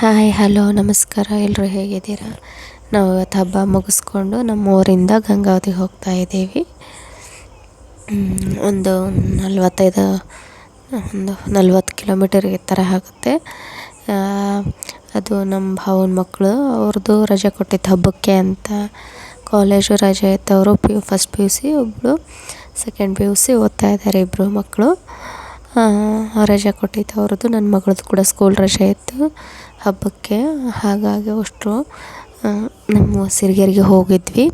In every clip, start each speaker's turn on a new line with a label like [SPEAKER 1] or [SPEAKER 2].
[SPEAKER 1] Hi hello ನಮಸ್ಕಾರ. ಎಲ್ಲರೂ ಹೇಗಿದ್ದೀರಾ? ನಾವು ಇವತ್ತು ಹಬ್ಬ ಮುಗಿಸ್ಕೊಂಡು ನಮ್ಮ ಊರಿಂದ ಗಂಗಾವತಿಗೆ ಹೋಗ್ತಾ ಇದ್ದೀವಿ. ಒಂದು ನಲ್ವತ್ತೈದು, ಒಂದು ನಲ್ವತ್ತು ಕಿಲೋಮೀಟರ್ ಥರ ಆಗುತ್ತೆ. ಅದು ನಮ್ಮ ಭಾವನ ಮಕ್ಕಳು, ಅವ್ರದ್ದು ರಜೆ ಕೊಟ್ಟಿದ್ದು ಹಬ್ಬಕ್ಕೆ ಅಂತ. ಕಾಲೇಜು ರಜೆ ಇತ್ತು ಅವರು P U first P U C ಒಬ್ಬಳು ಸೆಕೆಂಡ್ ಪಿ ಯು ಸಿ ಓದ್ತಾ ಇದ್ದಾರೆ ಇಬ್ಬರು ಮಕ್ಕಳು. ರಜೆ ಕೊಟ್ಟಿದ್ದು ಅವ್ರದ್ದು. ನನ್ನ ಮಗಳದ್ದು ಕೂಡ ಸ್ಕೂಲ್ ರಜೆ ಇತ್ತು. ಹಬ್ಬಕ್ಕೆ ಹಾಗಾಗಿ ಅಷ್ಟರು ನಮ್ಮ ಸಿರಿಗೆರೆಗೆ ಹೋಗಿದ್ವಿ.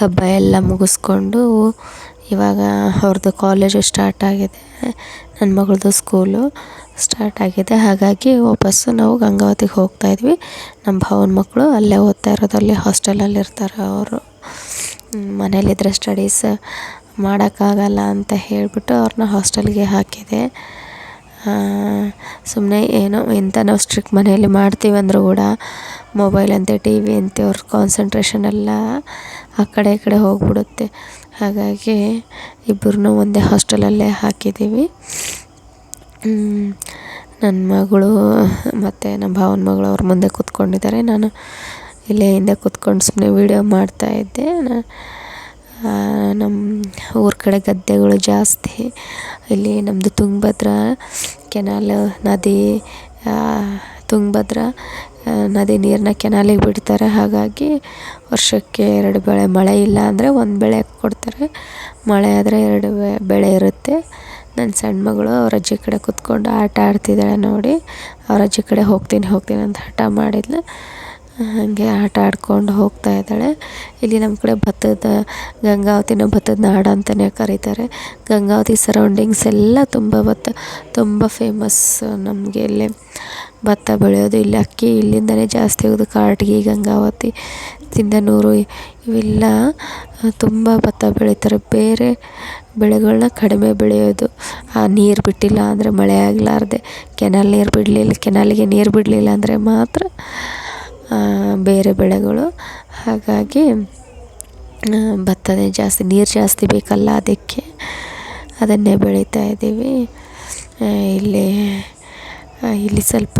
[SPEAKER 1] ಹಬ್ಬ ಎಲ್ಲ ಮುಗಿಸ್ಕೊಂಡು ಇವಾಗ ಅವ್ರದ್ದು ಕಾಲೇಜು ಸ್ಟಾರ್ಟ್ ಆಗಿದೆ. ನನ್ನ ಮಗಳದ್ದು ಸ್ಕೂಲು ಸ್ಟಾರ್ಟ್ ಆಗಿದೆ. ಹಾಗಾಗಿ ವಾಪಸ್ಸು ನಾವು ಗಂಗಾವತಿಗೆ ಹೋಗ್ತಾ ಇದ್ವಿ. ನಮ್ಮ ಭಾವನ ಮಕ್ಕಳು ಅಲ್ಲೇ ಓದ್ತಾ ಇರೋದು, ಅಲ್ಲಿ ಹಾಸ್ಟೆಲಲ್ಲಿ ಇರ್ತಾರೆ ಅವರು. ಮನೇಲಿದ್ದರೆ ಸ್ಟಡೀಸ್ ಮಾಡೋಕ್ಕಾಗಲ್ಲ ಅಂತ ಹೇಳಿಬಿಟ್ಟು ಅವ್ರನ್ನ ಹಾಸ್ಟೆಲ್ಗೆ ಹಾಕಿದೆ. ಸುಮ್ಮನೆ ಏನೋ ಎಂಥ ನಾವು ಸ್ಟ್ರಿಕ್ ಮನೆಯಲ್ಲಿ ಮಾಡ್ತೀವಿ ಅಂದರೂ ಕೂಡ ಮೊಬೈಲ್ ಅಂತೆ ಟಿ ವಿ ಅಂತೆ, ಅವ್ರ ಕಾನ್ಸಂಟ್ರೇಷನ್ ಎಲ್ಲ ಆ ಕಡೆ ಈ ಕಡೆ ಹೋಗಿಬಿಡುತ್ತೆ. ಹಾಗಾಗಿ ಇಬ್ಬರನ್ನೂ ಒಂದೇ ಹಾಸ್ಟೆಲಲ್ಲೇ ಹಾಕಿದ್ದೀವಿ. ನನ್ನ ಮಗಳು ಮತ್ತು ನಮ್ಮ ಭಾವನ ಮಗಳು ಅವ್ರ ಮುಂದೆ ಕೂತ್ಕೊಂಡಿದ್ದಾರೆ. ನಾನು ಇಲ್ಲೇ ಹಿಂದೆ ಕೂತ್ಕೊಂಡು ಸುಮ್ಮನೆ ವೀಡಿಯೋ ಮಾಡ್ತಾಯಿದ್ದೆ ನಮ್ಮ ಊರ ಕಡೆ ಗದ್ದೆಗಳು ಜಾಸ್ತಿ. ಇಲ್ಲಿ ನಮ್ಮದು ತುಂಗಭದ್ರಾ ಕೆನಾಲ್ ನದಿ ತುಂಗಭದ್ರಾ ನದಿ ನೀರನ್ನ ಕೆನಾಲಿಗೆ ಬಿಡ್ತಾರೆ. ಹಾಗಾಗಿ ವರ್ಷಕ್ಕೆ ಎರಡು ಬೆಳೆ ಮಳೆ ಇಲ್ಲ ಅಂದರೆ ಒಂದು ಬೆಳೆ ಕೊಡ್ತಾರೆ. ಮಳೆ ಆದರೆ ಎರಡು ಬೆಳೆ ಇರುತ್ತೆ. ನನ್ನ ಸಣ್ಣ ಮಗಳು ಅವ್ರ ಅಜ್ಜಿ ಕಡೆ ಕೂತ್ಕೊಂಡು ಆಟ ಆಡ್ತಿದ್ದಾಳೆ ನೋಡಿ. ಅವ್ರ ಅಜ್ಜಿ ಕಡೆ ಹೋಗ್ತೀನಿ ಹೋಗ್ತೀನಿ ಅಂತ ಹಠ ಮಾಡಿದ್ಲು. ಹಾಗೆ ಆಟ ಆಡ್ಕೊಂಡು ಹೋಗ್ತಾ ಇದ್ದಾಳೆ. ಇಲ್ಲಿ ನಮ್ಮ ಕಡೆ ಭತ್ತದ ಗಂಗಾವತಿನ ಭತ್ತದ ನಾಡು ಅಂತಲೇ ಕರೀತಾರೆ. ಗಂಗಾವತಿ ಸರೌಂಡಿಂಗ್ಸ್ ಎಲ್ಲ ತುಂಬ ಭತ್ತ, ತುಂಬ ಫೇಮಸ್ ನಮಗೆ ಇಲ್ಲಿ. ಭತ್ತ ಬೆಳೆಯೋದು ಇಲ್ಲಿ ಅಕ್ಕಿ ಇಲ್ಲಿಂದಲೇ ಜಾಸ್ತಿ ಹೋಗೋದು ಕಾಟಗಿ ಗಂಗಾವತಿ, ಸಿಂಧನೂರು ಇವೆಲ್ಲ ತುಂಬ ಭತ್ತ ಬೆಳೀತಾರೆ. ಬೇರೆ ಬೆಳೆಗಳನ್ನ ಕಡಿಮೆ ಬೆಳೆಯೋದು, ಆ, ನೀರು ಬಿಟ್ಟಿಲ್ಲ ಅಂದರೆ ಮಳೆ ಆಗಲಾರ್ದೆ. ಕೆನಲ್ ನೀರು ಬಿಡಲಿಲ್ಲ, ಕೆನಾಲಿಗೆ ನೀರು ಬಿಡಲಿಲ್ಲ ಅಂದರೆ ಮಾತ್ರ ಬೇರೆ ಬೆಳೆಗಳು. ಹಾಗಾಗಿ ಭತ್ತನೇ ಜಾಸ್ತಿ, ನೀರು ಜಾಸ್ತಿ ಬೇಕಲ್ಲ ಅದಕ್ಕೆ ಅದನ್ನೇ ಬೆಳೀತಾ ಇದ್ದೀವಿ. ಇಲ್ಲಿ ಇಲ್ಲಿ ಸ್ವಲ್ಪ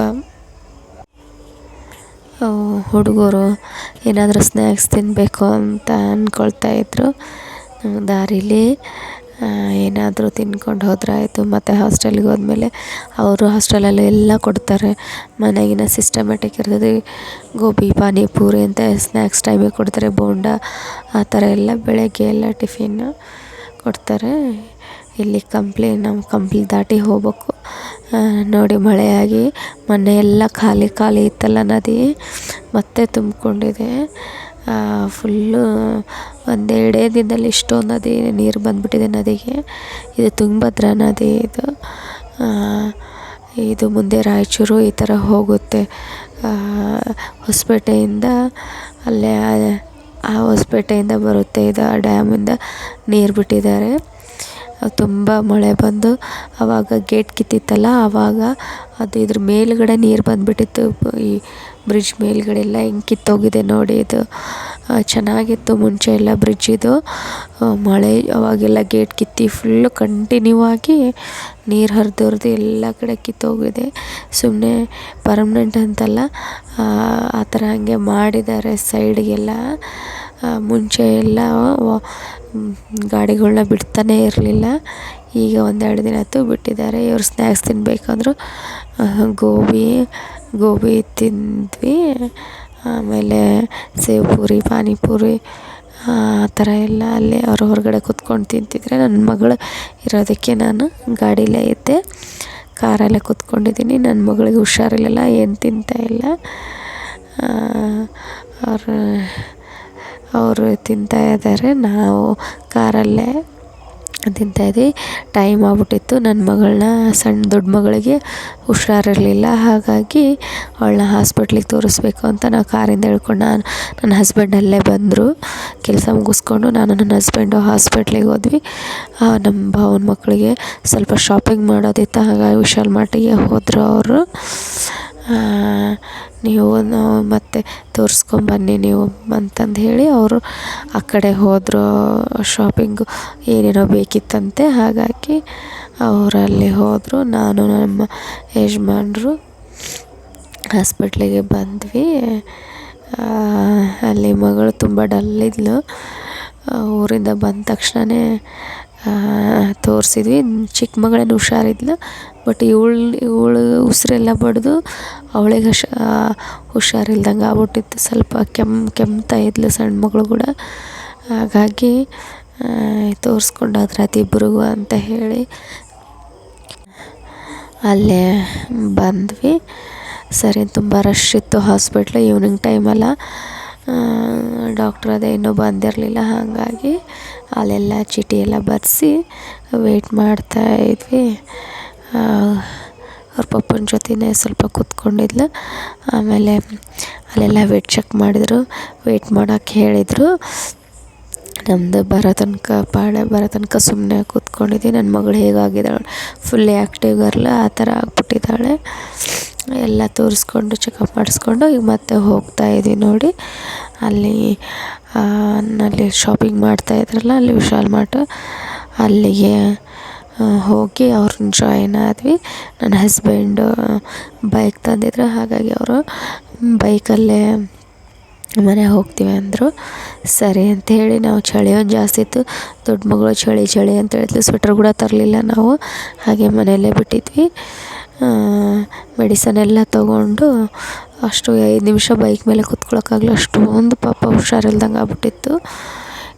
[SPEAKER 1] ಹುಡುಗರು ಏನಾದರೂ ಸ್ನ್ಯಾಕ್ಸ್ ತಿನ್ನಬೇಕು ಅಂತ ಅಂದ್ಕೊಳ್ತಾ ಇದ್ದರು ದಾರೀಲಿ ಏನಾದರೂ ತಿನ್ಕೊಂಡು ಹೋದ್ರೆ ಆಯಿತು ಮತ್ತು ಹಾಸ್ಟೆಲ್ಗೆ ಹೋದ್ಮೇಲೆ ಅವರು ಹಾಸ್ಟೆಲಲ್ಲಿ ಎಲ್ಲ ಕೊಡ್ತಾರೆ. ಮನೆಗಿನ ಸಿಸ್ಟಮ್ಯಾಟಿಕ್ ಇರ್ತದೆ. ಗೋಬಿ ಪಾನಿಪೂರಿ ಅಂತ ಸ್ನ್ಯಾಕ್ಸ್ ಟೈಮಿಗೆ ಕೊಡ್ತಾರೆ. ಬೋಂಡ, ಆ ಥರ ಎಲ್ಲ ಬೆಳಗ್ಗೆ ಎಲ್ಲ ಟಿಫಿನ್ ಕೊಡ್ತಾರೆ. ಇಲ್ಲಿ ಕಂಪ್ಲಿ ನಮ್ಮ ಕಂಪ್ಲಿ ದಾಟಿ ಹೋಗ್ಬೇಕು. ನೋಡಿ ಮಳೆಯಾಗಿ ಮೊನ್ನೆ ಎಲ್ಲ ಖಾಲಿ ಖಾಲಿ ಇತ್ತಲ್ಲ ನದಿ. ಮತ್ತೆ ತುಂಬಿಕೊಂಡಿದೆ. ಫುಲ್ಲು ಒಂದೆರಡೇ ದಿನದಲ್ಲಿ ಇಷ್ಟೊಂದು ನದಿ, ನೀರು ಬಂದುಬಿಟ್ಟಿದೆ ನದಿಗೆ. ಇದು ತುಂಗಭದ್ರಾ ನದಿ ಇದು. ಇದು ಮುಂದೆ ರಾಯಚೂರು ಈ ಥರ ಹೋಗುತ್ತೆ. ಹೊಸಪೇಟೆಯಿಂದ ಅಲ್ಲೇ, ಆ ಹೊಸಪೇಟೆಯಿಂದ ಬರುತ್ತೆ. ಇದು ಆ ಡ್ಯಾಮಿಂದ ನೀರು ಬಿಟ್ಟಿದ್ದಾರೆ. ತುಂಬ ಮಳೆ ಬಂದು ಆವಾಗ ಗೇಟ್ ಕಿತ್ತಿತ್ತಲ್ಲ ಆವಾಗ ಅದು ಇದ್ರ ಮೇಲುಗಡೆ ನೀರು ಬಂದುಬಿಟ್ಟಿತ್ತು. ಈ ಬ್ರಿಡ್ಜ್ ಮೇಲುಗಡೆ ಎಲ್ಲ ಹೆಂಗೆ ಕಿತ್ತೋಗಿದೆ ನೋಡಿ. ಇದು ಚೆನ್ನಾಗಿತ್ತು ಮುಂಚೆ ಎಲ್ಲ ಬ್ರಿಡ್ಜ್ ಇದು. ಮಳೆ ಅವಾಗೆಲ್ಲ ಗೇಟ್ ಕಿತ್ತಿ ಫುಲ್ಲು ಕಂಟಿನ್ಯೂ ಆಗಿ ನೀರು ಹರಿದು ಹರಿದು ಎಲ್ಲ ಕಡೆ ಕಿತ್ತೋಗಿದೆ. ಸುಮ್ಮನೆ ಪರ್ಮನೆಂಟ್ ಅಂತಲ್ಲ, ಆ ಥರ ಹಾಗೆ ಮಾಡಿದ್ದಾರೆ ಸೈಡ್ಗೆಲ್ಲ ಮುಂಚೆ ಎಲ್ಲ ಗಾಡಿಗಳನ್ನ ಬಿಡ್ತಾನೇ ಇರಲಿಲ್ಲ. ಈಗ ಒಂದೆರಡು ದಿನ ಆಯ್ತು ಬಿಟ್ಟಿದ್ದಾರೆ. ಇವ್ರು ಸ್ನ್ಯಾಕ್ಸ್ ತಿನ್ನಬೇಕಂದ್ರು ಗೋಬಿ ಗೋಬಿ ತಿಂದ್ವಿ. ಆಮೇಲೆ ಸೇವ್ ಪೂರಿ ಪಾನಿಪುರಿ, ಆ ಥರ ಎಲ್ಲ ಅಲ್ಲೇ ಅವ್ರ ಹೊರಗಡೆ ಕೂತ್ಕೊಂಡು ತಿಂತಿದ್ರೆ ನನ್ನ ಮಗಳು ಇರೋದಕ್ಕೆ ನಾನು ಗಾಡೀಲೇ ಇದ್ದೆ. ಕಾರಲ್ಲೇ ಕೂತ್ಕೊಂಡಿದ್ದೀನಿ. ನನ್ನ ಮಗಳಿಗೆ ಹುಷಾರಿಲ್ಲಲ್ಲ ಏನು ತಿಂತಾಯಿಲ್ಲ ಅವರು ಅವರು ತಿಂತಾಯಿದ್ದಾರೆ ನಾವು ಕಾರಲ್ಲೇ ತಿಂತಾಯಿದ್ವಿ ಟೈಮ್ ಆಗ್ಬಿಟ್ಟಿತ್ತು. ನನ್ನ ಮಗಳನ್ನ ಸಣ್ಣ ದೊಡ್ಡ ಮಗಳಿಗೆ ಹುಷಾರಿರಲಿಲ್ಲ. ಹಾಗಾಗಿ ಅವಳನ್ನ ಹಾಸ್ಪಿಟ್ಲಿಗೆ ತೋರಿಸ್ಬೇಕು ಅಂತ ನಾ ಕಾರಿಂದ ಇಳ್ಕೊಂಡು ನಾನು ನನ್ನ ಹಸ್ಬೆಂಡ್ ಅಲ್ಲೇ ಬಂದರು. ಕೆಲಸ ಮುಗಿಸ್ಕೊಂಡು ನಾನು ನನ್ನ ಹಸ್ಬೆಂಡು ಹಾಸ್ಪಿಟ್ಲಿಗೆ ಹೋದ್ವಿ. ನಮ್ಮ ಭಾವನ ಮಕ್ಕಳಿಗೆ ಸ್ವಲ್ಪ ಶಾಪಿಂಗ್ ಮಾಡೋದಿತ್ತು. ಹಾಗಾಗಿ ವಿಶಾಲ್ ಮಾರ್ಟಿಗೆ ಹೋದರು ಅವರು. ನೀವು ಮತ್ತೆ ತೋರಿಸ್ಕೊಂಬನ್ನಿ ನೀವು ಅಂತಂದು ಹೇಳಿ ಅವರು ಆ ಕಡೆ ಹೋದರು ಶಾಪಿಂಗು ಏನೇನೋ ಬೇಕಿತ್ತಂತೆ, ಹಾಗಾಗಿ ಅವರಲ್ಲಿ ಹೋದರು. ನಾನು ನಮ್ಮ ಯಜಮಾನ್ರು ಹಾಸ್ಪಿಟ್ಲಿಗೆ ಬಂದ್ವಿ. ಅಲ್ಲಿ ಮಗಳು ತುಂಬ ಡಲ್ ಇದ್ಲು. ಊರಿಂದ ಬಂದ ತಕ್ಷಣವೇ ತೋರಿಸಿದ್ವಿ. ಚಿಕ್ಕ ಮಗಳೇನು ಹುಷಾರಿದ್ಲು ಬಟ್ ಇವಳು ಇವಳು ಉಸಿರೆಲ್ಲ ಬಡಿದು ಅವಳಿಗೆ ಹುಷ ಹುಷಾರಿಲ್ದಂಗೆ ಆಗ್ಬಿಟ್ಟಿತ್ತು. ಸ್ವಲ್ಪ ಕೆಮ್ಮು ಕೆಮ್ತಾ ಇದ್ಲು ಸಣ್ಣ ಮಗಳು ಕೂಡ. ಹಾಗಾಗಿ ತೋರಿಸ್ಕೊಂಡಾದ್ರಾಯ್ತು ಇಬ್ರಿಗೂ ಅಂತ ಹೇಳಿ ಅಲ್ಲೇ ಬಂದ್ವಿ. ಸರಿ, ತುಂಬ ರಶ್ ಇತ್ತು ಹಾಸ್ಪಿಟ್ಲು ಈವ್ನಿಂಗ್ ಟೈಮಲ್ಲ ಡಾಕ್ಟ್ರ್ ಅದೇ ಇನ್ನೂ ಬಂದಿರಲಿಲ್ಲ. ಹಾಗಾಗಿ ಅಲ್ಲೆಲ್ಲ ಚೀಟಿ ಎಲ್ಲ ಬರೆಸಿ ವೆಯ್ಟ್ ಮಾಡ್ತಾ ಇದ್ವಿ. ಅವ್ರ ಪಪ್ಪನ ಜೊತೆನೇ ಸ್ವಲ್ಪ ಕೂತ್ಕೊಂಡಿದ್ಲು. ಆಮೇಲೆ ಅಲ್ಲೆಲ್ಲ ವೇಟ್ ಚೆಕ್ ಮಾಡಿದರು. ವೆಯ್ಟ್ ಮಾಡೋಕೆ ಹೇಳಿದರು. ನಮ್ಮದು ಬರೋ ತನಕ ಪಾಳೆ, ಬರೋ ತನಕ ಸುಮ್ಮನೆ ಕೂತ್ಕೊಂಡಿದ್ವಿ. ನನ್ನ ಮಗಳು ಹೇಗಾಗಿದ್ದಾಳೆ ಫುಲ್ ಆ್ಯಕ್ಟಿವ್ ಗರ್ಲ್ ಆ ಥರ ಆಗ್ಬಿಟ್ಟಿದ್ದಾಳೆ. ಎಲ್ಲ ತೋರಿಸ್ಕೊಂಡು ಚೆಕಪ್ ಮಾಡಿಸ್ಕೊಂಡು ಈಗ ಮತ್ತೆ ಹೋಗ್ತಾ ಇದ್ದೀವಿ ನೋಡಿ. ಅಲ್ಲಿ ನಲ್ಲಿ ಶಾಪಿಂಗ್ ಮಾಡ್ತಾ ಇದ್ರಲ್ಲ, ಅಲ್ಲಿ ವಿಶಾಲ್ ಮಾರ್ಟ್. ಅಲ್ಲಿಗೆ ಹೋಗಿ ಅವ್ರನ್ನ ಜಾಯಿನ್ ಆದ್ವಿ. ನನ್ನ ಹಸ್ಬೆಂಡು ಬೈಕ್ ತಂದಿದ್ರು. ಹಾಗಾಗಿ ಅವರು ಬೈಕಲ್ಲೇ ಮನೆಗೆ ಹೋಗ್ತೀವಿ ಅಂದರು. ಸರಿ ಅಂಥೇಳಿ ನಾವು ಚಳಿ ಒಂದು ಜಾಸ್ತಿ ಇತ್ತು. ದೊಡ್ಡ ಮಗಳು ಚಳಿ ಚಳಿ ಅಂತ ಹೇಳಿದ್ಲು. ಸ್ವೆಟ್ರ್ ಕೂಡ ತರಲಿಲ್ಲ ನಾವು. ಹಾಗೆ ಮನೆಯಲ್ಲೇ ಬಿಟ್ಟಿದ್ವಿ. ಮೆಡಿಸನ್ ಎಲ್ಲ ತೊಗೊಂಡು ಅಷ್ಟು ಐದು ನಿಮಿಷ ಬೈಕ್ ಮೇಲೆ ಕೂತ್ಕೊಳ್ಳೋಕ್ಕಾಗಲ್ಲ ಅಷ್ಟೊಂದು ಪಾಪ ಹುಷಾರಿಲ್ದಂಗೆ ಆಗ್ಬಿಟ್ಟಿತ್ತು.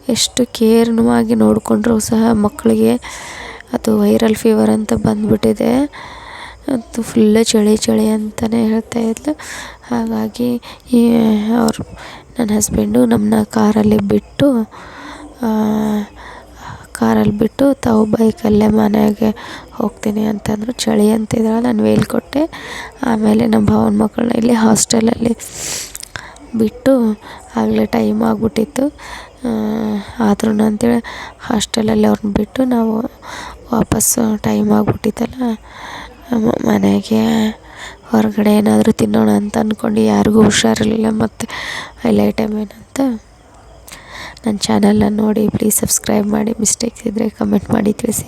[SPEAKER 1] ಎಷ್ಟು ಕೇರ್ನುವಾಗಿ ನೋಡಿಕೊಂಡ್ರೂ ಸಹ ಮಕ್ಕಳಿಗೆ. ಅದು ವೈರಲ್ ಫೀವರ್ ಅಂತ ಬಂದುಬಿಟ್ಟಿದೆ. ಅದು ಫುಲ್ಲು ಚಳಿ ಚಳಿ ಅಂತಲೇ ಹೇಳ್ತಾ ಇದ್ಲು. ಹಾಗಾಗಿ ಈ, ಅವ್ರು ನನ್ನ ಹಸ್ಬೆಂಡು ನಮ್ಮನ್ನ ಕಾರಲ್ಲಿ ಬಿಟ್ಟು ಕಾರಲ್ಲಿ ಬಿಟ್ಟು ತಾವು ಬೈಕಲ್ಲೇ ಮನೆಗೆ ಹೋಗ್ತೀನಿ ಅಂತಂದರು ಚಳಿ ಅಂತಿದ್ರಲ್ಲ ನಾನು ವೇಲ್ ಕೊಟ್ಟೆ ಆಮೇಲೆ ನಮ್ಮ ಭಾವನ ಮಕ್ಕಳನ್ನ ಇಲ್ಲಿ ಹಾಸ್ಟೆಲಲ್ಲಿ ಬಿಟ್ಟು ಆಗಲೇ ಟೈಮ್ ಆಗಿಬಿಟ್ಟಿತ್ತು. ಆದ್ರೂ ಅಂತೇಳಿ ಹಾಸ್ಟೆಲಲ್ಲಿ ಅವ್ರನ್ನ ಬಿಟ್ಟು ನಾವು ವಾಪಸ್ಸು ಟೈಮ್ ಆಗಿಬಿಟ್ಟಿತ್ತಲ್ಲ ಮನೆಗೆ ಹೊರಗಡೆ ಏನಾದರೂ ತಿನ್ನೋಣ ಅಂತ ಅಂದ್ಕೊಂಡು ಯಾರಿಗೂ ಹುಷಾರಿರಲಿಲ್ಲ. ಮತ್ತು ಲೈಟ್ ಟೈಮ್ ಏನಂತ ನನ್ನ ಚಾನಲ್ನ ನೋಡಿ ಪ್ಲೀಸ್ ಸಬ್ಸ್ಕ್ರೈಬ್ ಮಾಡಿ. ಮಿಸ್ಟೇಕ್ಸ್ ಇದ್ದರೆ ಕಮೆಂಟ್ ಮಾಡಿ ತಿಳಿಸಿ.